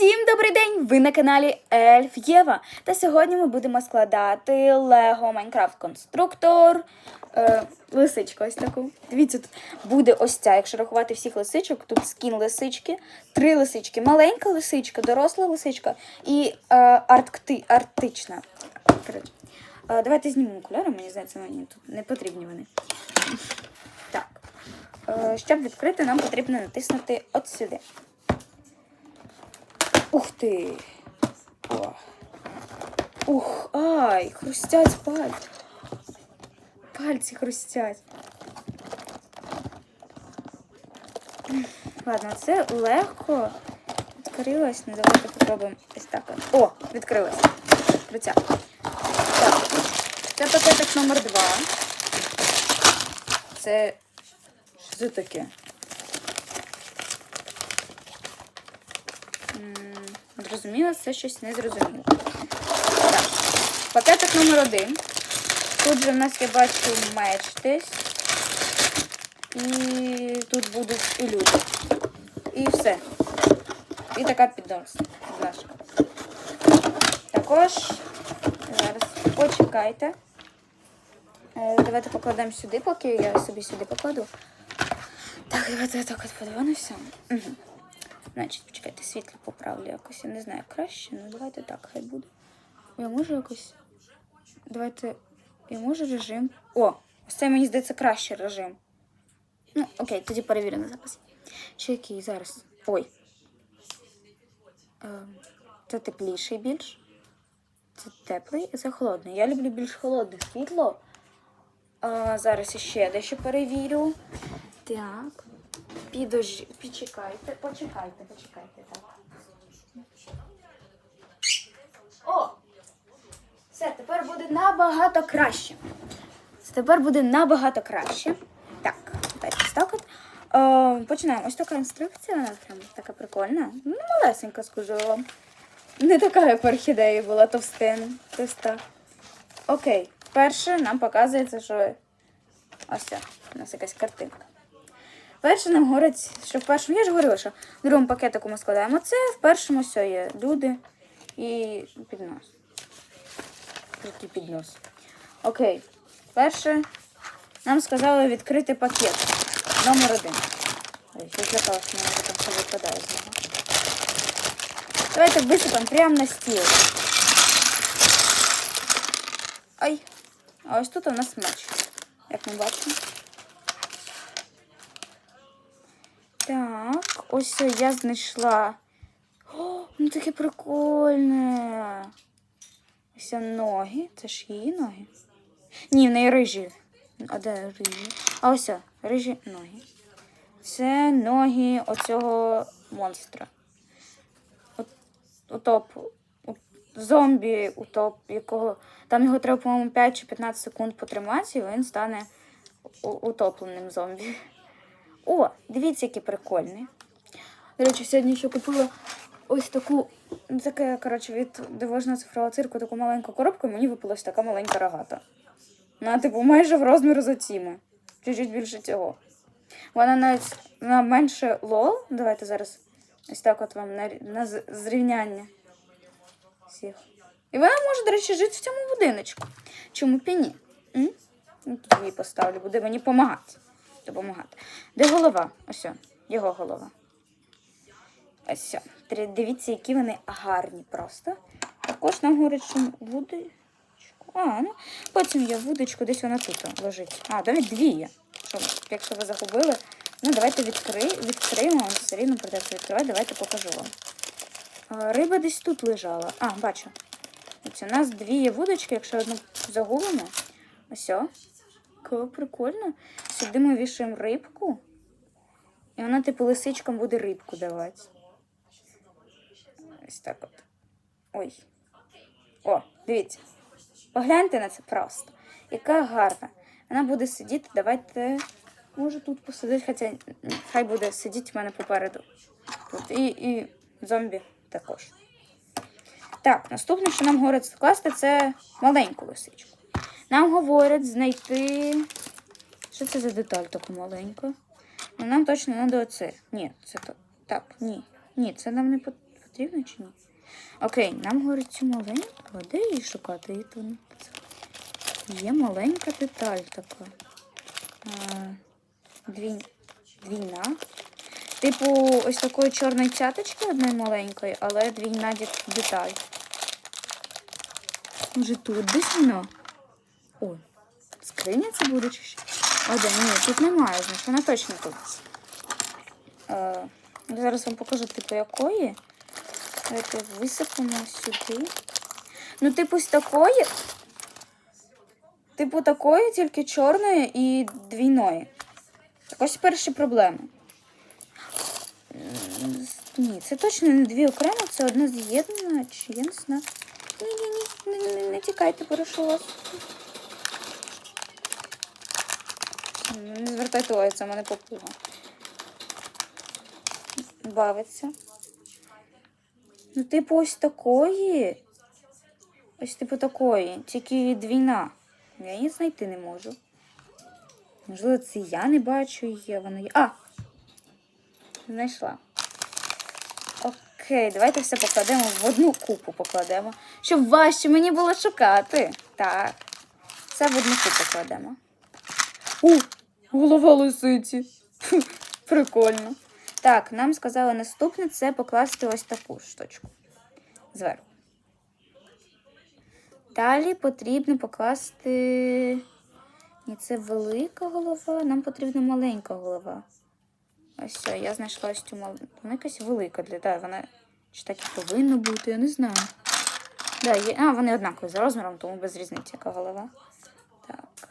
Всім добрий день! Ви на каналі Ельф Єва. Та сьогодні ми будемо складати Лего Майнкрафт Конструктор. Е, лисичку ось таку. Дивіться, тут буде ось ця, якщо рахувати всіх лисичок, тут скін лисички, три лисички. Маленька лисичка, доросла лисичка і е, аркти, арктична. Коротше. Е, давайте знімемо окуляри, мені здається, мені тут не потрібні вони. Так. Е, щоб відкрити, нам потрібно натиснути от сюди. Ух ти! О. Ух, ай, хрустять пальці. Пальці хрустять. Ладно, це легко відкрилось. Ну, давайте попробуємо ось так. О, відкрилось. Крутяк. Так. Це пакетик номер два. Це. Що це таке? Зрозуміло, це щось незрозуміло. Так. Пакетик номер один. Тут же в нас я бачу меч десь. І тут будуть і люди. І все. І така піднос. Також зараз почекайте. Е, Давайте покладемо сюди, поки я собі сюди покладу. Так, давайте я так от подивимося. Угу. Значить, почекайте, світло поправлю якось. Я не знаю краще, ну давайте так, хай буде. Я можу якось. Давайте. Я можу режим. О! Ось це мені здається кращий режим. Ну, окей, тоді перевірю на запис. Чи який зараз? Ой. Ем, Це тепліший більш. Це теплий і це холодний. Я люблю більш холодне світло. А, зараз ще дещо перевірю. Так. Підож... Почекайте, почекайте, почекайте, так. О! Все, тепер буде набагато краще. Тепер буде набагато краще. Так, ось так от. Е, починаємо. Ось така інструкція, вона прям така прикольна. Ну, малесенька, скажу вам. Не така, як в орхідеї була товстин. Товста. Окей. Перше нам показується, що ось у нас якась картинка. Перше нам говорить, що в першому, я ж говорила, що в другому пакетику ми складаємо це, в першому все є люди і піднос. Який піднос. Окей. Перше нам сказали відкрити пакет. Номер один. Ой, я злякалася, що мене там все випадає з нього. Давайте висипемо прямо на стіл. Ай. А ось тут у нас меч. Як ми бачимо. Так, ось я знайшла. О, ну таке прикольне. Ось ноги. Це ж її ноги. Ні, в неї рижі. А де рижі? А ось рижі ноги. Це ноги оцього монстра. От, утоп. Зомбі, утоп, якого. Там його треба, по-моєму, 5 чи 15 секунд потримати, і він стане утопленим зомбі. О, дивіться, який прикольний. До речі, сьогодні ще купила ось таку, ну, таке, коротше, від дивожного цифрового цирку таку маленьку коробку, і мені випалась така маленька рогата. Вона, типу, майже в розмір з оціми. Чуть-чуть більше цього. Вона навіть на менше лол. Давайте зараз ось так от вам на, на зрівняння всіх. І вона може, до речі, жити в цьому будиночку. Чому б ні? Ну, Тут її поставлю, буде мені допомагати. Допомагати. Де голова? Ось, його голова. Ось. Дивіться, які вони гарні просто. Також нам говорять, що вудочку. А, ну, потім є вудочку, десь вона тут лежить. А, навіть дві є. Що, якщо ви загубили, ну давайте відкри... відкриємо, все рівно придеться відкривати, давайте покажу вам. Риба десь тут лежала. А, бачу. Ось у нас дві є вудочки, якщо одну загубимо. Ось. прикольно. Сюди ми вішаємо рибку. І вона, типу, лисичкам буде рибку давати. Ось так от. Ой. О, дивіться. Погляньте на це просто. Яка гарна. Вона буде сидіти. Давайте. Може тут посидить, хоча хай буде сидіти в мене попереду. Тут. І, і зомбі також. Так, наступне, що нам говорять скласти, це маленьку лисичку. Нам говорять знайти. Що це за деталь така маленька? Ну, нам точно треба оце. Ні, це то. Так, ні. Ні, це нам не потрібно чи ні? Окей, нам говорить цю маленьку, а де її шукати? Її то Є маленька деталь така. А, дві... Двійна. Типу, ось такої чорної цяточки одної маленької, але двійна деталь. Може тут десь вона? О, скриня це буде чи що? Де? Ні, тут немає, значить вона точно тут. Е, зараз вам покажу, типу, якої. Давайте висипемо сюди. Ну, типу, з такої. Типу, такої, тільки чорної і двійної. Так ось перші проблеми. Ні, це точно не дві окремо, це одна з'єднана, чи я не. Ні-ні-ні, не тікайте, прошу вас. Не звертайте увагу, це в мене попуга. Бавиться. Ну, типу, ось такої. Ось типу такої, тільки двійна. Я її знайти не можу. Можливо, це я не бачу її, вона є. А! Знайшла. Окей, давайте все покладемо в одну купу покладемо. Щоб важче мені було шукати. Так. Все в одну купу кладемо. У, голова лисиці. Прикольно. Так, нам сказали наступне це покласти ось таку штучку. Зверху. Далі потрібно покласти. Ні, це велика голова, нам потрібна маленька голова. Ось все, я знайшла ось цю маленьку. Вона якась велика для да, вона чи так і повинно бути, я не знаю. Да, є... А, вони однакові за розміром, тому без різниці, яка голова. Так.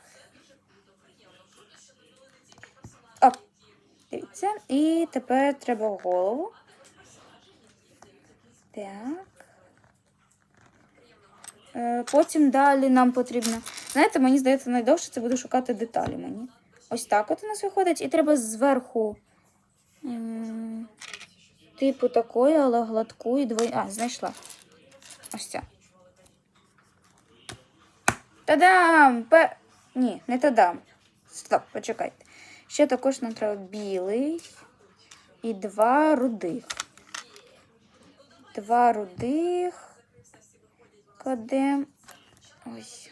Дивіться. І тепер треба голову. Так. Е, Потім далі нам потрібно. Знаєте, мені здається, найдовше це буде шукати деталі мені. Ось так от у нас виходить, і треба зверху. Типу такої, але гладку і двоє. А, знайшла. Ось ця. Та-дам! Пе... Ні, не та-дам. Стоп, почекайте. Ще також нам треба білий і два рудих. Два рудих. Кладемо. Ой.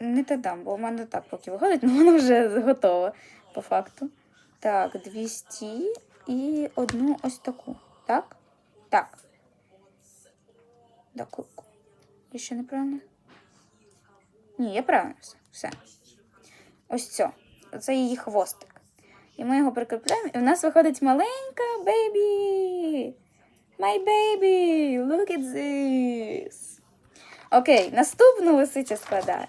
Не та дам, бо в мене так поки виходить, але воно вже готове по факту. Так, 200 і одну ось таку. Так? Так. Так. Ще неправильно? Ні, я правильно все. Все. Ось це. Це її хвостик. І ми його прикріпляємо, і в нас виходить маленька бейбі. My baby, look at this. Окей, наступну лисицю складаю.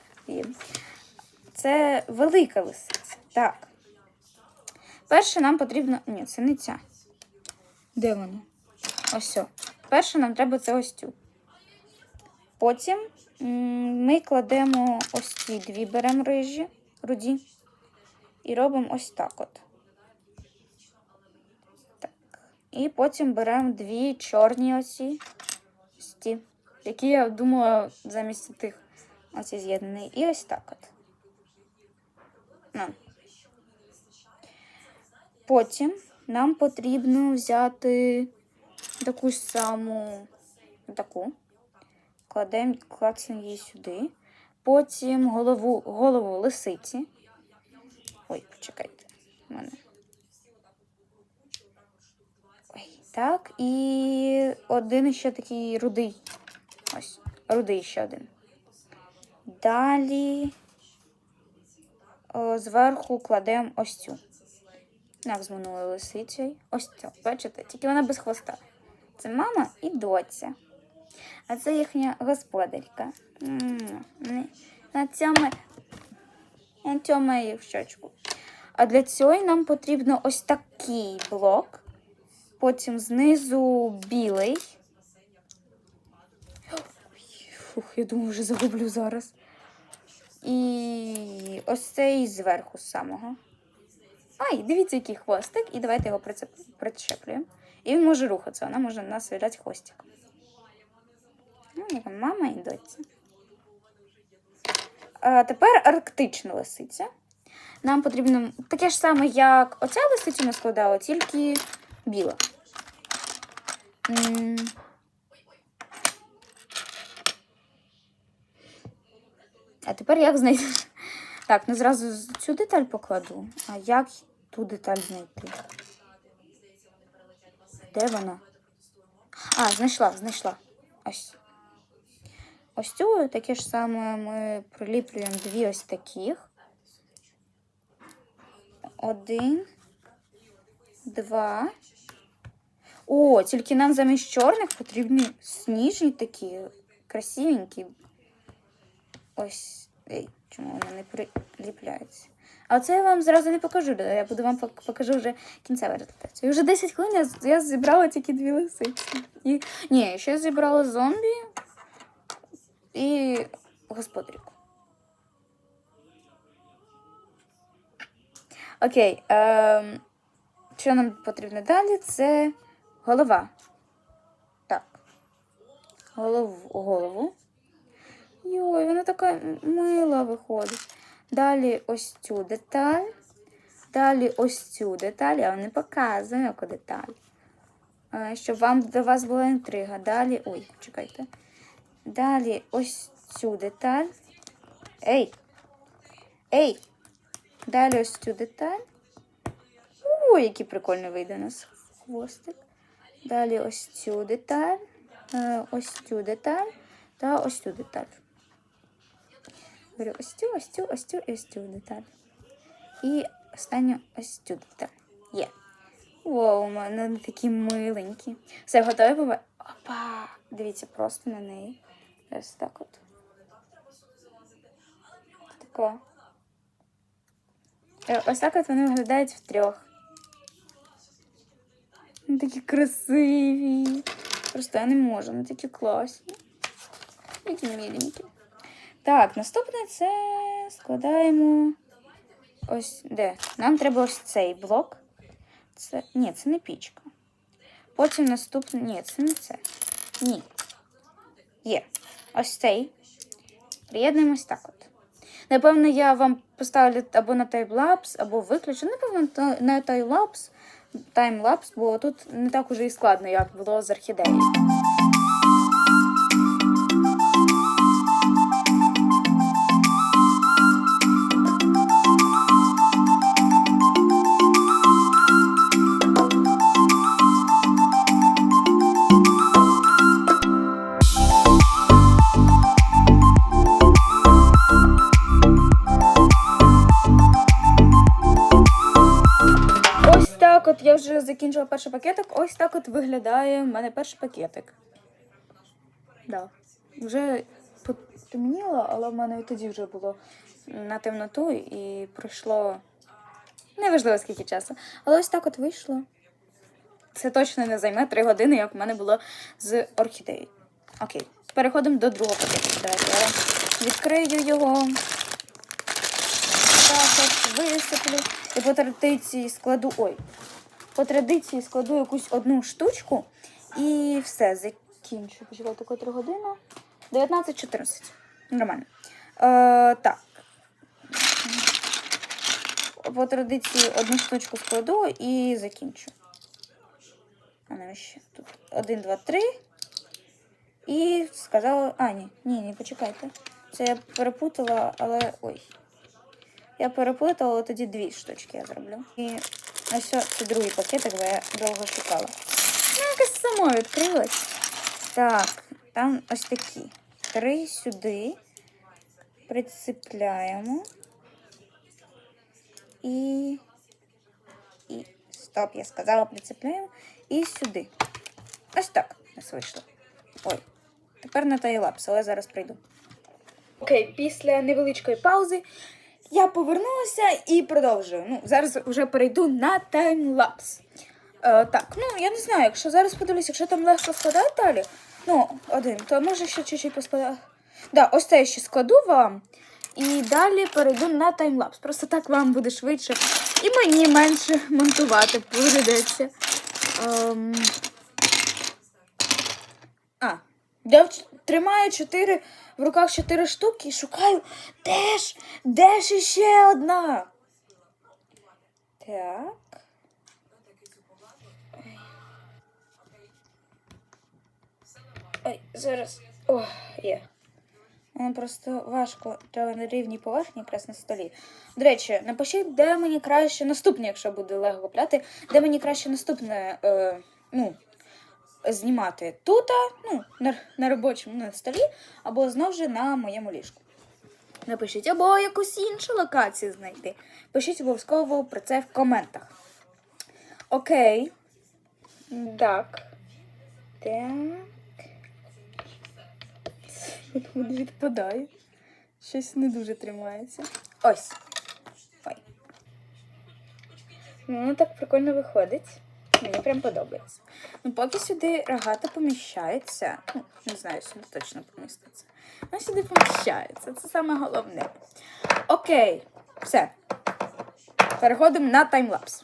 Це велика лисиця. Так. Перше нам потрібно. Ні, це не ця. Де вона? Ось. все. Перше нам треба це ось цю. Потім ми кладемо ось ці дві беремо рижі, руді. І робимо ось так от. Так. І потім беремо дві чорні оці. Ось ті, які я думала замість тих оці з'єднані. І ось так от. Ну. Потім нам потрібно взяти таку саму таку. Кладемо, клацаємо її сюди. Потім голову, голову лисиці. Ой, почекайте. Мене. Ой, так. І один ще такий рудий. Ось, рудий ще один. Далі о, зверху кладемо ось цю. З минулою лисицею. Ось цю. Бачите? Тільки вона без хвоста. Це мама і доця. А це їхня господарка. На цьому на цьому в щочку. А для цього нам потрібно ось такий блок. Потім знизу білий. Фух, я думаю, вже загублю зараз. І ось цей зверху самого. Ай, дивіться, який хвостик. І давайте його причеплюємо. І він може рухатися, вона може на нас виляти хвостик. Ну, мама і доця. А тепер арктична лисиця. Нам потрібно таке ж саме, як оця лисиця ми складали, тільки біла. А тепер як знайти? Так, ну зразу цю деталь покладу. А як ту деталь знайти? Де вона? А, знайшла, знайшла. Ось. Ось цю таке ж саме ми приліплюємо дві ось таких. Один, два. О, тільки нам замість чорних потрібні сніжні такі, красивенькі. Ось. Ей, чому вони не приліпляються? А це я вам зразу не покажу. Я буду вам покажу вже кінцевий результат. І вже 10 хвилин я зібрала тільки дві лисиці. І... Ні, ще зібрала зомбі і господарку. Окей. Ем, що нам потрібно далі? Це голова. Так. Голову. голову. Йой, вона така мила виходить. Далі ось цю деталь. Далі ось цю деталь. Я вам не показую, яку деталь. Е, Щоб вам до вас була інтрига. Далі. Ой, чекайте. Далі ось цю деталь. Ей! Ей! Далі ось цю деталь. Ой, який прикольний вийде у нас хвостик. Далі ось цю деталь. е, Ось цю деталь та ось цю деталь. Говорю, ось цю, ось цю, ось цю і ось цю деталь. І останню ось цю деталь. Є. Вау, у мене такі миленькі. Все, готові? Опа! Дивіться просто на неї. Ось так от. Тако. Е, Ось так от вони виглядають втрьох. Вони такі красиві. Просто я не можу, вони такі класні. Які міленькі. Так, наступне це складаємо ось де. Нам треба ось цей блок. Це. Ні, це не пічка. Потім наступне. Ні, це не це. Ні. Є. Ось цей. Приєднуємось так от. Напевно, я вам поставлю або на таймлапс, або виключу. Напевно, на таймлапс, таймлапс, бо тут не так уже і складно, як було з орхідеєю. Вже перший пакетик. Ось так от виглядає в мене перший пакетик. Да. Вже потемніло, але в мене і тоді вже було на темноту і пройшло неважливо скільки часу. Але ось так от вийшло. Це точно не займе 3 години, як в мене було з орхідеєю. Окей, переходимо до другого пакету. Давайте я відкрию його. Так, висиплю. І по традиції складу. Ой. По традиції складу якусь одну штучку і все, закінчу. Почекайте, котра година. 19.14. Нормально. Е, так. По традиції одну штучку складу і закінчу. А ще тут. Один, два, три. І сказала. А, ні, ні, ні, почекайте. Це я перепутала, але. Ой. Я переплутала, тоді дві штучки я зроблю. І ось це це другий пакетик, бо я довго шукала. Ну, якось само відкрилось. Так, там ось такі. Три сюди. Прицепляємо. І. І. Стоп, я сказала, прицепляємо. І сюди. Ось так у нас вийшло. Ой. Тепер на тайлапс, але зараз прийду. Окей, після невеличкої паузи я повернулася і продовжую. Ну, зараз вже перейду на таймлапс. Е, так, ну я не знаю, якщо зараз подивлюся, якщо там легко складати далі, ну, один, то може ще чуть-чуть поскладати. Да, ось це я ще складу вам. І далі перейду на таймлапс. Просто так вам буде швидше. І мені менше монтувати прийдеться. Ем... А, я тримаю чотири в руках чотири штуки і шукаю, де ж, де ж іще одна? Так. Ай, зараз. О, є. Воно просто важко. Треба на рівній поверхні, якраз на столі. До речі, напишіть, де мені краще наступне, якщо буду лего купляти, де мені краще наступне е, ну, знімати. Тут, ну, на, на робочому на столі, або знову ж на моєму ліжку. Напишіть, або якусь іншу локацію знайти. Пишіть обов'язково про це в коментах. Окей. Так. Так. Він відпадає. Щось не дуже тримається. Ось. Ой. Ну, так прикольно виходить. Мені прям подобається. Ну, поки сюди рогата поміщається. Ну, не знаю, сюди точно поміститься. Вона сюди поміщається. Це саме головне. Окей, все. Переходимо на таймлапс.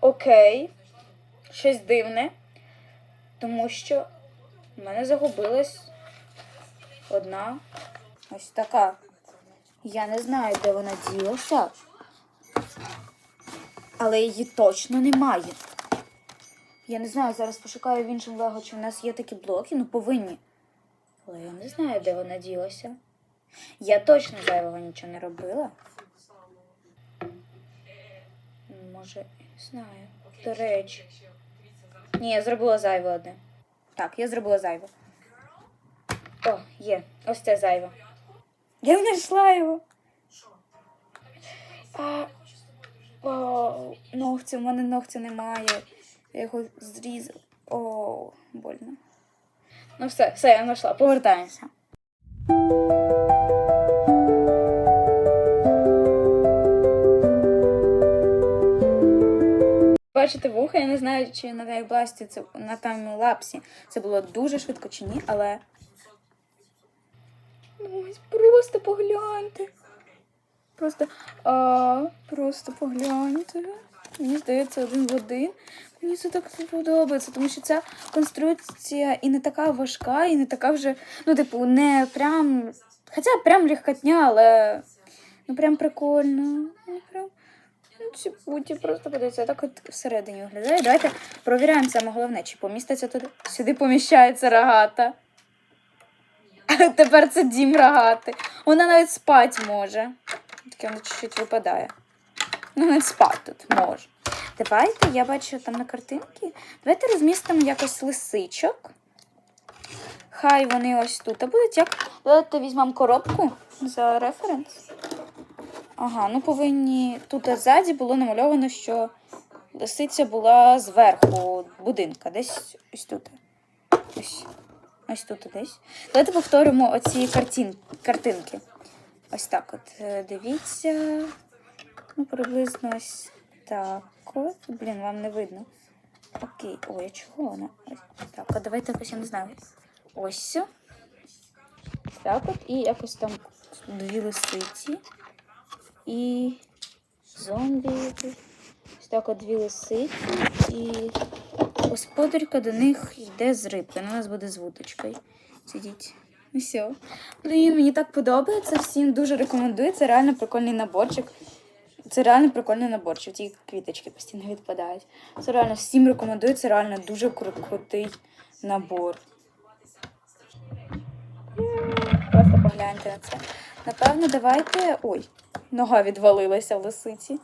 Окей. Щось дивне. Тому що в мене загубилась одна ось така. Я не знаю, де вона ділася. Але її точно немає. Я не знаю, зараз пошукаю в іншому лего, чи в нас є такі блоки, ну повинні. Але я не знаю, де вона ділася. Я точно зайвого нічого не робила. Може, знаю. До речі. Ні, я зробила зайве одне. Так, я зробила зайве. О, є. Ось це зайве. Я знайшла його. А, о, ногтя, в мене ногтя немає. Я його зрізала. О, больно. Ну все, все, я знайшла. Повертаємося. Бачите вуха, я не знаю, чи на таймлапсі це на таймлапсі це було дуже швидко чи ні, але. Ну, ось просто погляньте. Просто, а, просто погляньте. Мені здається, один в один. Мені це так подобається, тому що ця конструкція і не така важка, і не така вже, ну, типу, не прям. Хоча прям легкотня, але ну прям прикольно. Ну, прям. Ну, ці путі просто подивіться, так от всередині виглядає. Давайте провіряємо саме головне, чи поміститься туди. Сюди поміщається рогата. Тепер це дім рогати. Вона навіть спать може. Таке воно чуть-чуть випадає. Ну, навіть спать тут може. Давайте, я бачу там на картинці. Давайте розмістимо якось лисичок. Хай вони ось тут будуть. Як... Давайте візьмемо коробку за референс. Ага, ну повинні. Тут ззаді було намальовано, що лисиця була зверху будинка, десь ось тут. Ось, ось тут десь. Давайте повторимо оці картин, картинки. Ось так от. Е, Дивіться. Ну, приблизно ось так от. Блін, вам не видно. Окей. Ой, чого вона? Так, а давайте якось, я не знаю. Ось. Так от. І якось там дві лисиці. І зомбі. Ось так от дві лисиці. І господарка до них йде з рибки. Вона у нас буде з вудочкою. Сидіть. Ну все. Блін, мені так подобається. Всім дуже рекомендую. Це реально прикольний наборчик. Це реально прикольний наборчик. Ті квіточки постійно відпадають. Це реально всім рекомендую. Це реально дуже крутий набор. Просто погляньте на це. Напевно, давайте. Ой, нога відвалилася в лисиці.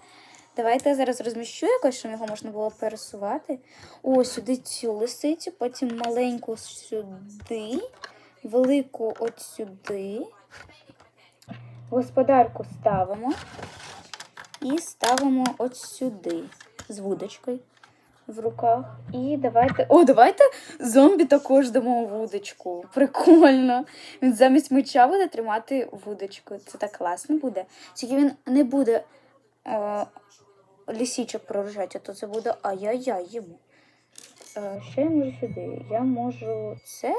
Давайте я зараз розміщу якось, щоб його можна було пересувати. О, сюди цю лисицю, потім маленьку сюди, велику от сюди. Господарку ставимо і ставимо от сюди з вудочкою. в руках. І давайте. О, давайте зомбі також дамо вудочку. Прикольно. Він замість меча буде тримати вудочку. Це так класно буде. Тільки він не буде е, лісічок пророжати, а то це буде ай-яй-яй йому. Е, що я можу сюди? Я можу це?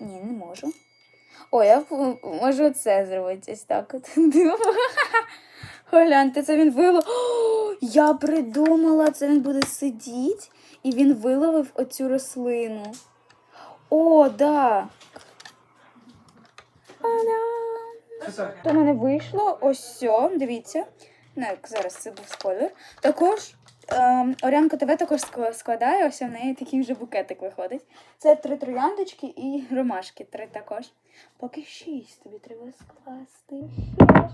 Ні, не можу. О, я можу це зробити ось так. От. Гляньте, це він вилов. Я придумала, це він буде сидіти і він виловив оцю рослину. О, да. То мене вийшло ось все, дивіться. Ну, як зараз це був спойлер. Також ем, Орянка ТВ також складає, ось в неї такий вже букетик виходить. Це три трояндочки і ромашки. Три також. Поки шість тобі треба скласти.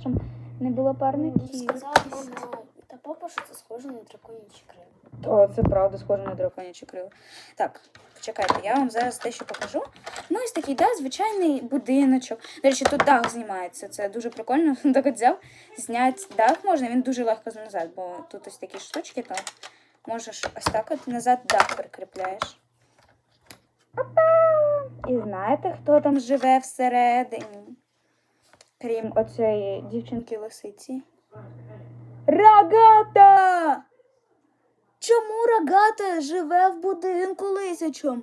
Щоб не було парників. Сказала мама та папа, що це схоже на драконячі крила. О, це правда схоже на драконячі крила. Так, почекайте, я вам зараз дещо покажу. Ну, ось такий, да, звичайний будиночок. До речі, тут дах знімається. Це дуже прикольно. Так от взяв, зняти дах можна, він дуже легко назад, бо тут ось такі штучки, то можеш ось так от назад дах прикріпляєш. І знаєте, хто там живе всередині? Крім оцієї дівчинки лисиці? Рогата! Чому рогата живе в будинку лисячом?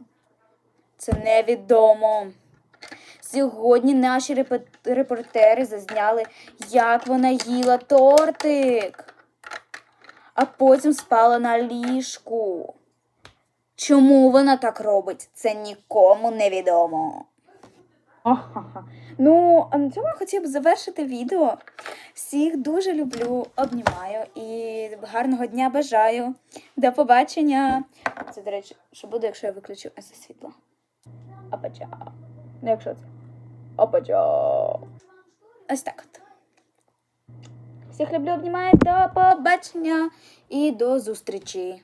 Це невідомо. Сьогодні наші репортери зазняли, як вона їла тортик, а потім спала на ліжку. Чому вона так робить? Це нікому не відомо. Ага. Ну, а на цьому я хотіла б завершити відео. Всіх дуже люблю, обнімаю і гарного дня бажаю. До побачення. Це, до речі, що буде, якщо я виключу ось світло. Опача. Ну, якщо це. Опача. Ось так от. Всіх люблю, обнімаю. До побачення і до зустрічі.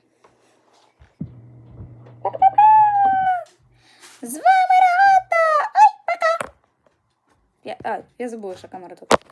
З вами Рата! Ай, пока! Я, а, я забула, що камера тут.